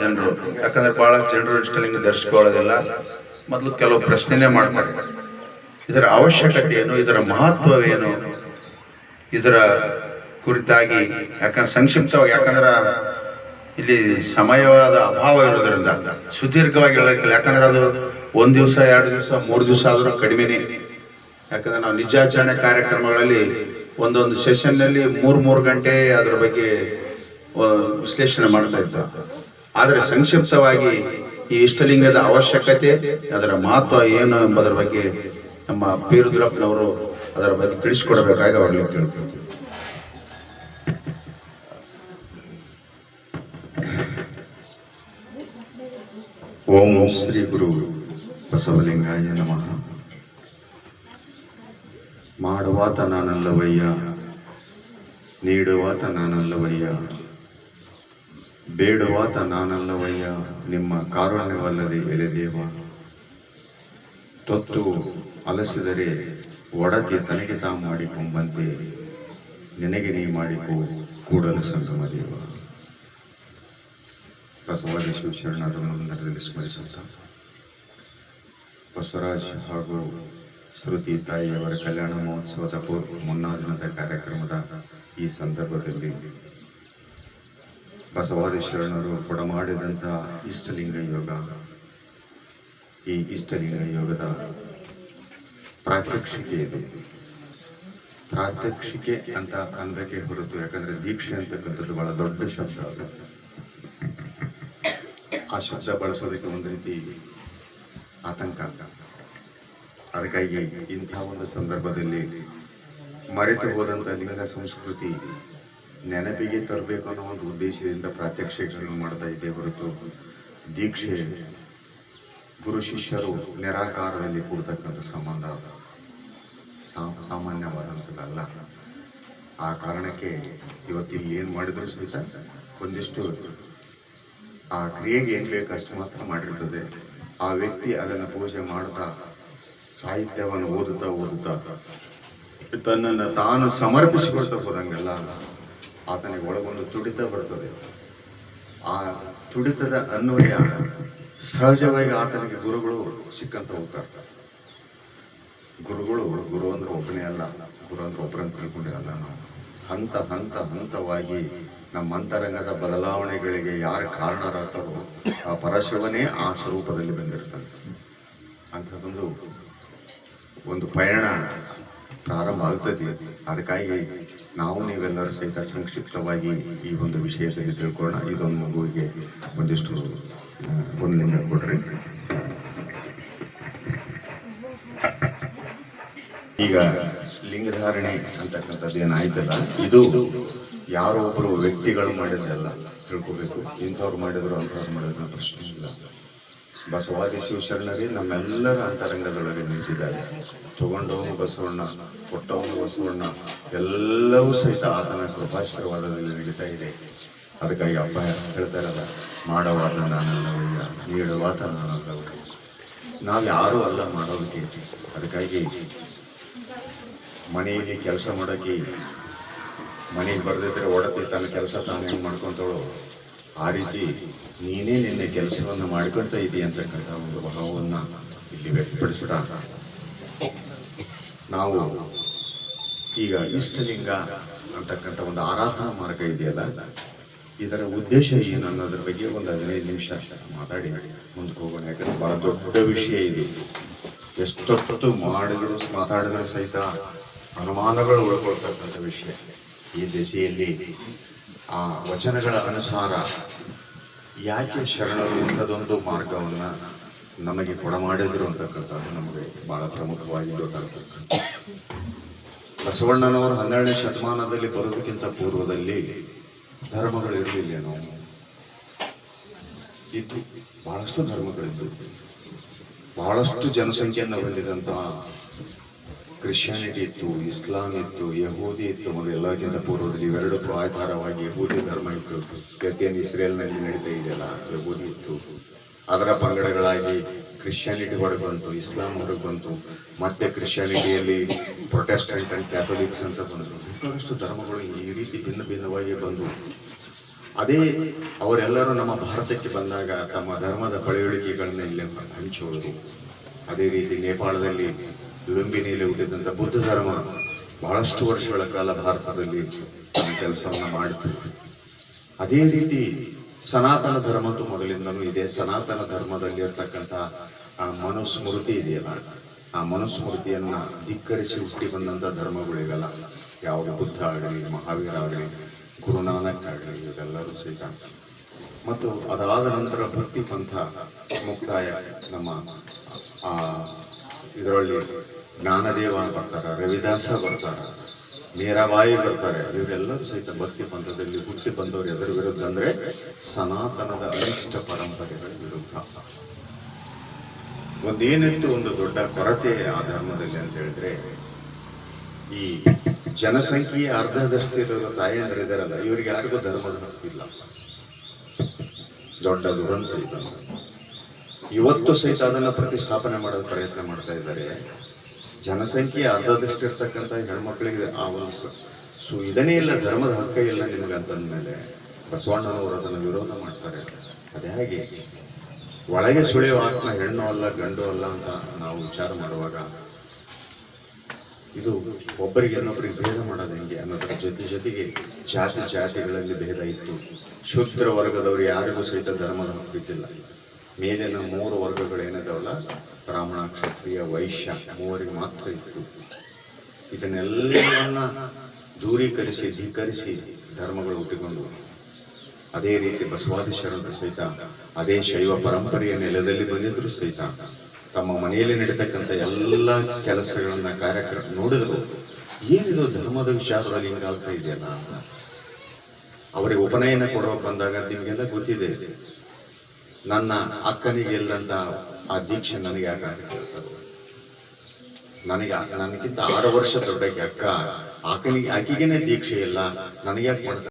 ಜನರು. ಯಾಕಂದ್ರೆ ಬಹಳ ಜನರು ಇಷ್ಟಲಿಂಗ ಧರಿಸ್ಕೊಳ್ಳೋದಿಲ್ಲ. ಮೊದಲು ಕೆಲವು ಪ್ರಶ್ನೆನೇ ಮಾಡ್ತಾರೆ. ಇದರ ಅವಶ್ಯಕತೆ ಏನು? ಇದರ ಮಹತ್ವವೇನು? ಇದರ ಕುರಿತಾಗಿ ಯಾಕಂದ್ರೆ ಸಂಕ್ಷಿಪ್ತವಾಗಿ, ಯಾಕಂದ್ರೆ ಇಲ್ಲಿ ಸಮಯವಾದ ಅಭಾವ ಇರೋದ್ರಿಂದ, ಸುದೀರ್ಘವಾಗಿ ಹೇಳಕ್ಕಿಲ್ಲ. ಯಾಕಂದ್ರೆ ಅದು ಒಂದು ದಿವಸ, ಎರಡು ದಿವಸ, ಮೂರು ದಿವಸ ಆದರೂ ಕಡಿಮೆನೇ. ಯಾಕಂದ್ರೆ ನಾವು ನಿಜಾಚರಣೆ ಕಾರ್ಯಕ್ರಮಗಳಲ್ಲಿ ಒಂದೊಂದು ಸೆಷನ್ನಲ್ಲಿ ಮೂರು ಮೂರು ಗಂಟೆ ಅದರ ಬಗ್ಗೆ ವಿಶ್ಲೇಷಣೆ ಮಾಡ್ತಾ ಇದ್ದ ಆದರೆ ಸಂಕ್ಷಿಪ್ತವಾಗಿ ಈ ಇಷ್ಟಲಿಂಗದ ಅವಶ್ಯಕತೆ, ಅದರ ಮಹತ್ವ ಏನು ಎಂಬುದರ ಬಗ್ಗೆ ನಮ್ಮ ಪೀರುದ್ರಪ್ಪನವರು ಅದರ ಬಗ್ಗೆ ತಿಳಿಸ್ಕೊಡ್ಬೇಕಾಗಿ ಅವರಿಗೆ ಕೇಳ್ಕೊಳ್ತೀವಿ ಓಂ ಶ್ರೀ ಗುರು ಬಸವಲಿಂಗಾಯ ನಮಃ. ಮಾಡುವಾತ ನಾನಲ್ಲವಯ್ಯ, ನೀಡುವಾತ ನಾನಲ್ಲವಯ್ಯ. ಬೇಡುವಾತ ನಾನಲ್ಲವಯ್ಯ, ನಿಮ್ಮ ಕಾರುಣ್ಯವಲ್ಲದೆ ಎಲೆದೇವ ತೊತ್ತು ಅಲಸಿದರೆ ಒಡತಿ ತನಗೆ ತಾ ಮಾಡಿಕೊಂಬಂತೆ, ನಿನಗೆ ನೀ ಮಾಡಿಕೋ ಕೂಡಲು ಸಂಗಮ ದೇವ. ಬಸವಾದ ಶಿವಶರಣರಲ್ಲಿ ಸ್ಮರಿಸುತ್ತಾ. ಬಸವರಾಜ್ ಹಾಗೂ ಶ್ರುತಿ ತಾಯಿಯವರ ಕಲ್ಯಾಣ ಮಹೋತ್ಸವದ ಪೂರ್ವ ಮುನ್ನಾ ದಿನದ ಕಾರ್ಯಕ್ರಮದ ಈ ಸಂದರ್ಭದಲ್ಲಿ ಬಸವಾದಿ ಶರಣರು ಕೊಡಮಾಡಿದಂಥ ಇಷ್ಟಲಿಂಗ ಯೋಗ. ಈ ಇಷ್ಟಲಿಂಗ ಯೋಗದ ಪ್ರಾತ್ಯಕ್ಷಿಕೆ ಇದೆ. ಪ್ರಾತ್ಯಕ್ಷಿಕೆ ಅಂತ ಅಂದಕ್ಕೆ ಹೊರತು, ಯಾಕಂದ್ರೆ ದೀಕ್ಷೆ ಅಂತಕ್ಕಂಥದ್ದು ಬಹಳ ದೊಡ್ಡ ಶಬ್ದ ಅದು. ಆ ಶಬ್ದ ಬಳಸೋದಕ್ಕೆ ಒಂದು ರೀತಿ ಆತಂಕ. ಅದಕ್ಕಾಗಿ ಇಂಥ ಒಂದು ಸಂದರ್ಭದಲ್ಲಿ ಮರೆತು ಹೋದಂಥ ಲಿಂಗ ಸಂಸ್ಕೃತಿ ನೆನಪಿಗೆ ತರಬೇಕು ಅನ್ನೋ ಒಂದು ಉದ್ದೇಶದಿಂದ ಪ್ರಾತ್ಯಕ್ಷಿಕೆಗಳನ್ನು ಮಾಡ್ತಾ ಇದ್ದೆ ಹೊರತು ದೀಕ್ಷೆ ಗುರು ಶಿಷ್ಯರು ನಿರಾಕಾರದಲ್ಲಿ ಕೂಡತಕ್ಕಂಥ ಸಂಬಂಧ ಸಾಮಾನ್ಯವಾದಂಥದ್ದಲ್ಲ. ಆ ಕಾರಣಕ್ಕೆ ಇವತ್ತಿಲ್ಲಿ ಏನು ಮಾಡಿದ್ರು ಸಹಿತ ಒಂದಿಷ್ಟು ಆ ಕ್ರಿಯೆಗೆ ಏನು ಬೇಕು ಅಷ್ಟು ಮಾತ್ರ ಮಾಡಿರ್ತದೆ. ಆ ವ್ಯಕ್ತಿ ಅದನ್ನು ಪೂಜೆ ಮಾಡ್ತಾ ಸಾಹಿತ್ಯವನ್ನು ಓದುತ್ತಾ ಓದುತ್ತಾ ತನ್ನನ್ನು ತಾನು ಸಮರ್ಪಿಸಿಕೊಳ್ತಾ ಹೋದಂಗೆಲ್ಲ ಆತನಿಗೆ ಒಳಗೊಂದು ತುಡಿತ ಬರ್ತದೆ. ಆ ತುಡಿತದ ಅನ್ವಯ ಸಹಜವಾಗಿ ಆತನಿಗೆ ಗುರುಗಳು ಸಿಕ್ಕಂತ ಹೋಗ್ತಾರೆ ಗುರುಗಳು ಗುರು ಅಂದ್ರೆ ಒಬ್ಬನೇ ಅಲ್ಲ, ಗುರು ಅಂದ್ರೆ ಒಬ್ಬರನ್ನು ತಿಳ್ಕೊಂಡಿರಲ್ಲ ನಾವು. ಹಂತ ಹಂತ ಹಂತವಾಗಿ ನಮ್ಮ ಅಂತರಂಗದ ಬದಲಾವಣೆಗಳಿಗೆ ಯಾರು ಕಾರಣರಾಗ್ತಾರೋ ಆ ಪರಶಿವನೇ ಆ ಸ್ವರೂಪದಲ್ಲಿ ಬಂದಿರ್ತಾನೆ. ಅಂಥದ್ದೊಂದು ಒಂದು ಪಯಣ ಪ್ರಾರಂಭ ಆಗ್ತದೆ. ಅದಕ್ಕಾಗಿ ನಾವು ನೀವೆಲ್ಲರೂ ಸಹಿತ ಸಂಕ್ಷಿಪ್ತವಾಗಿ ಈ ಒಂದು ವಿಷಯದಲ್ಲಿ ತಿಳ್ಕೊಳ್ಳೋಣ. ಇದೊಂದು ಮಗುವಿಗೆ ಒಂದಿಷ್ಟು ಒಂದು ಕೊಡ್ರಿ. ಈಗ ಲಿಂಗಧಾರಣೆ ಅಂತಕ್ಕಂಥದ್ದು ಏನಾಯ್ತಲ್ಲ, ಇದು ಯಾರೋ ಒಬ್ಬರು ವ್ಯಕ್ತಿಗಳು ಮಾಡಿದ್ದಲ್ಲ, ತಿಳ್ಕೋಬೇಕು. ಇಂಥವ್ರು ಮಾಡಿದ್ರು, ಅಂಥವ್ರು ಮಾಡಿದ್ರು ಪ್ರಶ್ನೆ ಇಲ್ಲ. ಬಸವಾದಿ ಶಿವಶರಣರೇ ನಮ್ಮೆಲ್ಲರ ಅಂತರಂಗದೊಳಗೆ ನಿಂತಿದ್ದಾರೆ. ತಗೊಂಡವನು ಬಸವಣ್ಣ ಕೊಟ್ಟವನು ಬಸವಣ್ಣ ಎಲ್ಲವೂ ಸಹಿತ ಆತನ ಕೃಪಾಶೀರ್ವಾದದಲ್ಲಿ ನಡೀತಾ ಇದೆ. ಅದಕ್ಕಾಗಿ ಅಪ್ಪ ಹೇಳ್ತಾರಲ್ಲ ಮಾಡವಾದ ನಾನಲ್ಲವಯ್ಯ ನೀಡುವಾತ ನಾನಲ್ಲವಯ್ಯ ನಾವು ಯಾರೂ ಅಲ್ಲ ಮಾಡೋದಕ್ಕೆ ಅದಕ್ಕಾಗಿ ಮನೆಯಲ್ಲಿ ಕೆಲಸ ಮಾಡೋಕ್ಕೆ ಮನೆಗೆ ಬರ್ದಿದ್ರೆ ಒಡತಿ ತನ್ನ ಕೆಲಸ ತಾನು ಹೆಂಗೆ ಮಾಡ್ಕೊಂತವಳು ಆ ರೀತಿ ನೀನೇ ನಿನ್ನ ಕೆಲಸವನ್ನು ಮಾಡ್ಕೊತ ಇದೀಯ ಅಂತಕ್ಕಂಥ ಒಂದು ಭಾವವನ್ನು ಇಲ್ಲಿ ವ್ಯಕ್ತಪಡಿಸ್ತಾ ನಾವು ಈಗ ಇಷ್ಟಲಿಂಗ. ಅಂತಕ್ಕಂಥ ಒಂದು ಆರಾಧನಾ ಮಾರ್ಗ ಇದೆಯಲ್ಲ? ಇದರ ಉದ್ದೇಶ ಏನು ಅನ್ನೋದ್ರ ಬಗ್ಗೆ ಒಂದು ಹದಿನೈದು ನಿಮಿಷ ಮಾತಾಡಿ. ಮುಂದಕ್ಕೆ ಹೋಗೋಣ. ಯಾಕಂದ್ರೆ ಬಹಳ ದೊಡ್ಡ ವಿಷಯ ಇದೆ. ಎಷ್ಟೊತ್ತು ಮಾಡಿದ್ರು ಮಾತಾಡಿದ್ರು ಸಹಿತ ಅನುಮಾನಗಳು ಉಳ್ಕೊಳ್ತಕ್ಕಂಥ ವಿಷಯ. ಈ ದೆಸೆಯಲ್ಲಿ ಆ ವಚನಗಳ ಅನುಸಾರ ಯಾಕೆ ಶರಣರು ಇಂಥದೊಂದು ಮಾರ್ಗವನ್ನ ನಮಗೆ ಕೊಡಮಾಡಿದ್ರು ಅಂತಕ್ಕಂಥದ್ದು ನಮಗೆ ಬಹಳ ಪ್ರಮುಖವಾಗಿ ಗೊತ್ತಾಗ್ತಕ್ಕಂಥ ಬಸವಣ್ಣನವರು ಹನ್ನೆರಡನೇ ಶತಮಾನದಲ್ಲಿ ಬರೋದಕ್ಕಿಂತ ಪೂರ್ವದಲ್ಲಿ ಧರ್ಮಗಳು ಇರಲಿಲ್ಲೇನೋ ಇದ್ದು ಬಹಳಷ್ಟು ಧರ್ಮಗಳಿದ್ದು. ಬಹಳಷ್ಟು ಜನಸಂಖ್ಯೆಯನ್ನು ಹೊಂದಿದಂತಹ ಕ್ರಿಶ್ಚಿಯಾನಿಟಿ ಇತ್ತು, ಇಸ್ಲಾಂ ಇತ್ತು, ಯಹೂದಿ ಇತ್ತು ಮತ್ತು ಎಲ್ಲಕ್ಕಿಂತ ಪೂರ್ವದಲ್ಲಿ ಇವೆರಡು ಆಧಾರವಾಗಿ ಯಹೂದಿ ಧರ್ಮ ಇತ್ತು. ಗತಿಯನ್ನು ಇಸ್ರೇಲ್ನಲ್ಲಿ ನಡೀತಾ ಇದೆಯಲ್ಲ, ಯಹೂದಿ ಇತ್ತು. ಅದರ ಪಂಗಡಗಳಾಗಿ ಕ್ರಿಶ್ಚಿಯಾನಿಟಿ ಹೊರಗೆ ಬಂತು, ಇಸ್ಲಾಂ ಹೊರಗೆ ಬಂತು, ಮತ್ತೆ ಕ್ರಿಶ್ಚಿಯಾನಿಟಿಯಲ್ಲಿ ಪ್ರೊಟೆಸ್ಟೆಂಟ್ ಅಂಡ್ ಕ್ಯಾಥೋಲಿಕ್ಸ್ ಅಂತ ಬಂದರು. ಬಹಳಷ್ಟು ಧರ್ಮಗಳು ಈ ರೀತಿ ಭಿನ್ನ ಭಿನ್ನವಾಗಿ ಬಂದವು ಅದೇ ಅವರೆಲ್ಲರೂ ನಮ್ಮ ಭಾರತಕ್ಕೆ ಬಂದಾಗ ತಮ್ಮ ಧರ್ಮದ ಪಳೆಯುಳಿಕೆಗಳನ್ನ ಇಲ್ಲಿ ಹಂಚುವುದು ಅದೇ ರೀತಿ ನೇಪಾಳದಲ್ಲಿ ಲುಂಬಿನಿಯಲ್ಲಿ ಹುಟ್ಟಿದಂಥ ಬುದ್ಧ ಧರ್ಮ ಬಹಳಷ್ಟು ವರ್ಷಗಳ ಕಾಲ ಭಾರತದಲ್ಲಿ ಕೆಲಸವನ್ನು ಮಾಡಿತು. ಅದೇ ರೀತಿ ಸನಾತನ ಧರ್ಮದ್ದು ಮೊದಲಿಂದನೂ ಇದೆ. ಸನಾತನ ಧರ್ಮದಲ್ಲಿ ಇರ್ತಕ್ಕಂಥ ಆ ಮನುಸ್ಮೃತಿ ಇದೆಯಲ್ಲ, ಆ ಮನುಸ್ಮೃತಿಯನ್ನು ಧಿಕ್ಕರಿಸಿ ಹುಟ್ಟಿ ಬಂದಂಥ ಧರ್ಮಗಳಿಗಲ್ಲ ಯಾವುದು ಬುದ್ಧ ಆಗಲಿ, ಮಹಾವೀರ ಆಗಲಿ, ಗುರುನಾನಕ್ ಆಗಲಿ, ಇವೆಲ್ಲರೂ ಸಹಿತ. ಮತ್ತು ಅದಾದ ನಂತರ ಭಕ್ತಿ ಪಂಥ ಮುಕ್ತಾಯ ನಮ್ಮ ಆ ಇದರಲ್ಲಿ ಜ್ಞಾನದೇವ ಬರ್ತಾರ, ರವಿದಾಸ ಬರ್ತಾರ. ಮೀರಾಬಾಯಿ ಬರ್ತಾರೆ. ಇವರೆಲ್ಲರೂ ಸಹಿತ ಭಕ್ತಿ ಪಂಥದಲ್ಲಿ ಹುಟ್ಟಿ ಬಂದವರು ಎದುರು ವಿರುದ್ಧ ಅಂದರೆ ಸನಾತನದ ಅನಿಷ್ಟ ಪರಂಪರೆಗಳ ವಿರುದ್ಧ. ಒಂದೇನಿತ್ತು ಒಂದು ದೊಡ್ಡ ಕೊರತೆ ಆ ಧರ್ಮದಲ್ಲಿ ಅಂತ ಹೇಳಿದ್ರೆ, ಈ ಜನಸಂಖ್ಯೆ ಅರ್ಧದಷ್ಟಿರೋ ತಾಯಂದ್ರಿದಾರಲ್ಲ ಇವರಿಗೆ ಯಾರಿಗೂ ಧರ್ಮದ ಹಕ್ಕಿಲ್ಲ ದೊಡ್ಡ ದುರಂತ ಇದನ್ನು ಇವತ್ತು ಸಹಿತ ಅದನ್ನ ಪ್ರತಿಷ್ಠಾಪನೆ ಮಾಡಲು ಪ್ರಯತ್ನ ಮಾಡ್ತಾ ಇದ್ದಾರೆ. ಜನಸಂಖ್ಯೆ ಅರ್ಧದಷ್ಟಿರ್ತಕ್ಕಂಥ ಹೆಣ್ಮಕ್ಳಿಗೆ ಆ ಒಂದು ಸ- ಇದನ್ನೇ ಇಲ್ಲ, ಧರ್ಮದ ಹಕ್ಕ ಇಲ್ಲ ನಿಮ್ಗೆ ಅಂತಂದ್ಮೇಲೆ ಬಸವಣ್ಣನವರು ಅದನ್ನು ವಿರೋಧ ಮಾಡ್ತಾರೆ. ಅದೇ ಹಾಗೆ? ಒಳಗೆ ಸುಳಿಯುವ ಆತ್ಮ, ಹೆಣ್ಣು ಅಲ್ಲ, ಗಂಡು ಅಲ್ಲ ಅಂತ ನಾವು ವಿಚಾರ ಮಾಡುವಾಗ ಇದು ಒಬ್ಬರಿಗೆ ಇನ್ನೊಬ್ಬರಿಗೆ ಭೇದ ಮಾಡೋದು ಹೆಂಗೆ ಅನ್ನೋದ್ರ ಜೊತೆ ಜೊತೆಗೆ ಜಾತಿ ಜಾತಿಗಳಲ್ಲಿ ಭೇದ ಇತ್ತು. ಶೂದ್ರ ವರ್ಗದವರು ಯಾರಿಗೂ ಸಹಿತ ಧರ್ಮದ ಹಕ್ಕಿದ್ದಿಲ್ಲ ಮೇಲಿನ ಮೂರು ವರ್ಗಗಳು ಏನಿದಾವಲ್ಲ ಬ್ರಾಹ್ಮಣ, ಕ್ಷತ್ರಿಯ, ವೈಶ್ಯ, ಮೂವರಿಗೆ ಮಾತ್ರ ಇತ್ತು. ಇದನ್ನೆಲ್ಲವನ್ನ ದೂರೀಕರಿಸಿ, ಧಿಕ್ಕರಿಸಿ ಧರ್ಮಗಳು ಹುಟ್ಟಿಕೊಂಡು ಅದೇ ರೀತಿ ಬಸವಾದಿ ಶರಣರು ಸಹಿತ, ಅದೇ ಶೈವ ಪರಂಪರೆಯ ನೆಲದಲ್ಲಿ ಬಂದಿದ್ರು ಸಹಿತ, ತಮ್ಮ ಮನೆಯಲ್ಲಿ ನಡೀತಕ್ಕಂಥ ಎಲ್ಲ ಕೆಲಸಗಳನ್ನ, ಕಾರ್ಯಕ್ರಮ ನೋಡಿದ್ರು. ಏನಿದು ಧರ್ಮದ ವಿಚಾರದಲ್ಲಿ ಹಿಂಗಾಗ್ತಾ ಇದೆಯಲ್ಲ ಅಂತ. ಅವರಿಗೆ ಉಪನಯನ ಕೊಡೋಕೆ ಬಂದಾಗ ನಿಮಗೆಲ್ಲ ಗೊತ್ತಿದೆ. ನನ್ನ ಅಕ್ಕನಿಗೆ ಇಲ್ಲದಂತ ಆ ದೀಕ್ಷೆ ನನಗೆ ಯಾಕೆ ಅಂತ ಕೇಳ್ತಾರೆ ನನಗೆ ನನಗಿಂತ ಆರು ವರ್ಷ ದೊಡ್ಡಕ್ಕೆ ಅಕ್ಕ, ಆಕನಿಗೆ ಆಕೆಗೇನೆ ದೀಕ್ಷೆ ಇಲ್ಲ ನನಗೆ ಯಾಕೆ ಮಾಡ್ತಾರೆ